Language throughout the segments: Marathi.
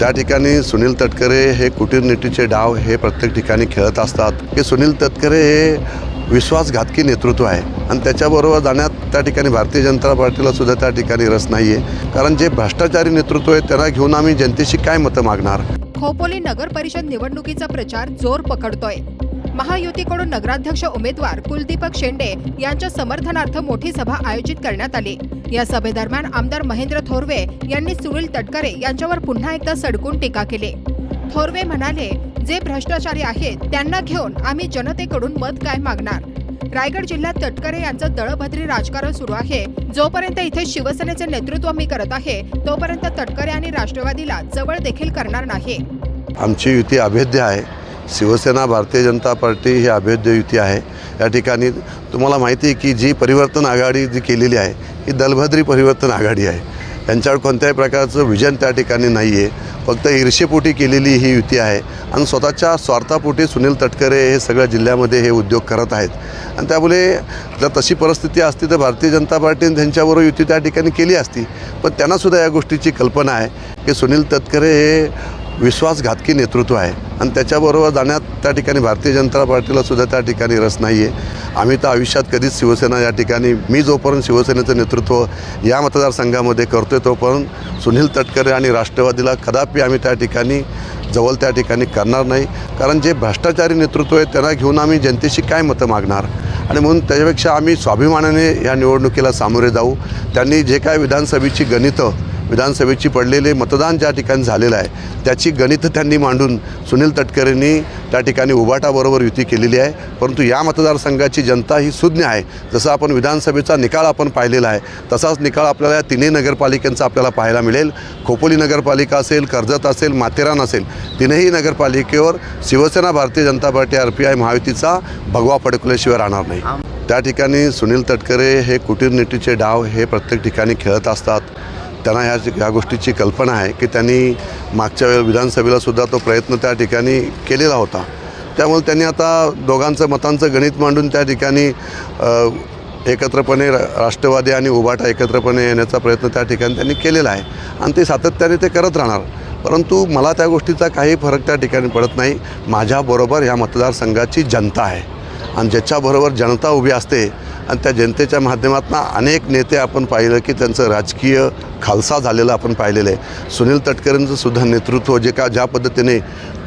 त्या ठिकाणी सुनील तटकरे हे कुटीरनीतीचे डाव हे प्रत्येक ठिकाणी खेळत असतात. की सुनील तटकरे हे विश्वासघातकी नेतृत्व आहे. आणि त्याच्याबरोबर जाण्यात त्या ठिकाणी भारतीय जनता पार्टीला सुद्धा त्या ठिकाणी रस नाही आहे कारण जे भ्रष्टाचारी नेतृत्व आहे त्यांना घेऊन आम्ही जनतेशी काय मतं मागणार? खोपोली नगर परिषद निवडणुकीचा प्रचार जोर पकडतोय. महायुतीकडून नगराध्यक्ष उमेदवार कुलदीपक शेंडे यांच्या समर्थनार्थ मोठी सभा आयोजित करण्यात आली. या सभेदरम्यान आमदार महेंद्र थोरवे यांनी सुनील तटकरे यांच्यावर पुन्हा एकदा सडकून टीका केली. थोरवे म्हणाले जे भ्रष्टाचारी आहेत त्यांना घेऊन आम्ही जनतेकडून मत काय मागणार? रायगड जिल्ह्यात तटकरे यांचं दळभद्री राजकारण सुरू आहे. जोपर्यंत इथे शिवसेनेचे नेतृत्व मी करत आहे तोपर्यंत तटकरे आणि राष्ट्रवादीला जवळ देखील करणार नाही. आमची युती अभेद्य आहे. शिवसेना भारतीय जनता पार्टी ही अभेद्य युती आहे. या ठिकाणी तुम्हाला माहिती आहे की जी परिवर्तन आघाडी जी केलेली आहे ही दलभद्री परिवर्तन आघाडी आहे. त्यांच्यावर कोणत्याही प्रकारचं विजन त्या ठिकाणी नाही आहे फक्त ईर्षेपोटी केलेली ही युती आहे. आणि स्वतःच्या स्वार्थापोटी सुनील तटकरे हे सगळ्या जिल्ह्यामध्ये हे उद्योग करत आहेत. आणि त्यामुळे जर तशी परिस्थिती असती तर भारतीय जनता पार्टीने त्यांच्याबरोबर युती त्या ठिकाणी केली असती. पण त्यांनासुद्धा या गोष्टीची कल्पना आहे की सुनील तटकरे हे विश्वासघातकी नेतृत्व आहे. आणि त्याच्याबरोबर जाण्यात त्या ठिकाणी भारतीय जनता पार्टीला सुद्धा त्या ठिकाणी रस नाही आहे आम्ही तर आयुष्यात कधीच शिवसेना या ठिकाणी मी जोपर्यंत शिवसेनेचं नेतृत्व या मतदारसंघामध्ये करतोय तोपर्यंत सुनील तटकरे आणि राष्ट्रवादीला कदापि आम्ही त्या ठिकाणी जवळ त्या ठिकाणी करणार नाही. कारण जे भ्रष्टाचारी नेतृत्व आहे त्यांना घेऊन आम्ही जनतेशी काय मतं मागणार? आणि म्हणून त्याच्यापेक्षा आम्ही स्वाभिमानाने या निवडणुकीला सामोरे जाऊ. त्यांनी जे काय विधानसभेची गणितं विधानसभेची पडलेले मतदान ज्या ठिकाणी झालेलं आहे त्याची गणितं त्यांनी मांडून सुनील तटकरेंनी त्या ठिकाणी उभाटाबरोबर युती केलेली आहे. परंतु या मतदारसंघाची जनता ही सुज्ञ आहे. जसं आपण विधानसभेचा निकाल आपण पाहिलेला आहे तसाच निकाल आपल्याला या तिन्ही नगरपालिकांचा आपल्याला पाहायला मिळेल. खोपोली नगरपालिका असेल कर्जत असेल माथेरान असेल तीनही नगरपालिकेवर Shiv Sena Bharatiya Janata party R P I महायुतीचा भगवा फडकल्याशिवाय राहणार नाही. त्या ठिकाणी सुनील तटकरे हे कुटीरनिटीचे डाव हे प्रत्येक ठिकाणी खेळत असतात. त्यांना ह्या ह्या गोष्टीची कल्पना आहे की त्यांनी मागच्या वेळ विधानसभेला सुद्धा तो प्रयत्न त्या ठिकाणी केलेला होता. त्यामुळे त्यांनी आता दोघांचं मतांचं गणित मांडून त्या ठिकाणी एकत्रपणे रा- राष्ट्रवादी आणि उभाटा एकत्रपणे येण्याचा प्रयत्न त्या ठिकाणी त्यांनी केलेला आहे. आणि ते सातत्याने ते करत राहणार. परंतु मला त्या गोष्टीचा काही फरक त्या ठिकाणी पडत नाही. माझ्याबरोबर ह्या मतदारसंघाची जनता आहे. आणि ज्याच्याबरोबर जनता उभी असते आणि त्या जनतेच्या माध्यमातून अनेक नेते आपण पाहिलं की त्यांचं राजकीय खालसा झालेलं आपण पाहिलेलं आहे. सुनील तटकरेंचं सुद्धा नेतृत्व जे का ज्या पद्धतीने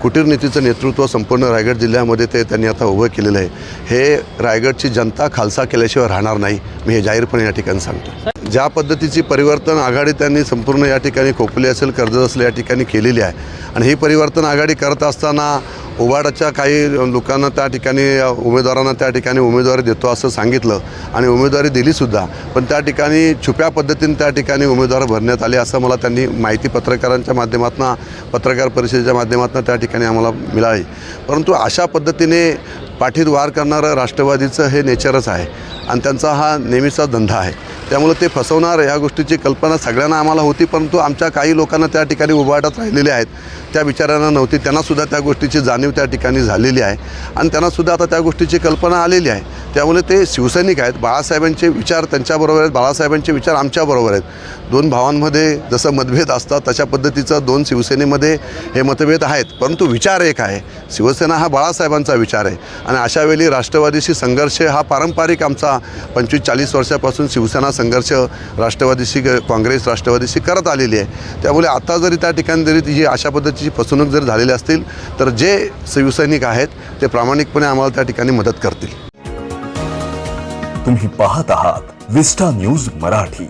कुटीरनीतीचं नेतृत्व संपूर्ण रायगड जिल्ह्यामध्ये ते त्यांनी आता उभं केलेलं आहे. हे रायगडची जनता खालसा केल्याशिवाय राहणार नाही. मी हे जाहीरपणे या ठिकाणी सांगतो. ज्या पद्धतीची परिवर्तन आघाडी त्यांनी संपूर्ण या ठिकाणी खोपली असेल कर्जत असेल या ठिकाणी केलेली आहे. आणि ही परिवर्तन आघाडी करत असताना उबाडाच्या काही लोकांना त्या ठिकाणी उमेदवारांना त्या ठिकाणी उमेदवारी देतो असं सांगितलं आणि उमेदवारी दिलीसुद्धा पण त्या ठिकाणी छुप्या पद्धतीने त्या ठिकाणी उमेदवार भरण्यात आले असं मला त्यांनी माहिती पत्रकारांच्या माध्यमातून पत्रकार परिषदेच्या माध्यमातून त्या ठिकाणी आम्हाला मिळाली. परंतु अशा पद्धतीने पाठीत वार करणारं राष्ट्रवादीचं हे नेचरच आहे आणि त्यांचा हा नेहमीचा धंदा आहे. त्यामुळे ते फसवणार ह्या गोष्टीची कल्पना सगळ्यांना आम्हाला होती परंतु आमच्या काही लोकांना त्या ठिकाणी उभाटत राहिलेले आहेत. त्या विचारांना नव्हती. त्यांनासुद्धा त्या गोष्टीची जाणीव त्या ठिकाणी झालेली आहे. आणि त्यांनासुद्धा आता त्या गोष्टीची कल्पना आलेली आहे. त्यामुळे ते शिवसैनिक आहेत. बाळासाहेबांचे विचार त्यांच्याबरोबर आहेत. बाळासाहेबांचे विचार आमच्याबरोबर आहेत. दोन भावांमध्ये जसं मतभेद असतात तशा पद्धतीचं दोन शिवसेनेमध्ये हे मतभेद आहेत. परंतु विचार एक आहे. शिवसेना हा बाळासाहेबांचा विचार आहे. आणि अशा वेळी राष्ट्रवादीशी संघर्ष हा पारंपरिक आमचा पंचवीस चाळीस वर्षापासून शिवसेना संघर्ष राष्ट्रवादीशी काँग्रेस राष्ट्रवादीशी करत आलेली आहे. त्यामुळे आता जरी त्या ठिकाणी जरी ही अशा पद्धतीची फसवणूक जर झालेली असतील तर जे शिवसैनिक आहेत ते प्रामाणिकपणे आम्हाला त्या ठिकाणी मदत करतील. तुम्ही पाहत आहात विस्टा न्यूज मराठी.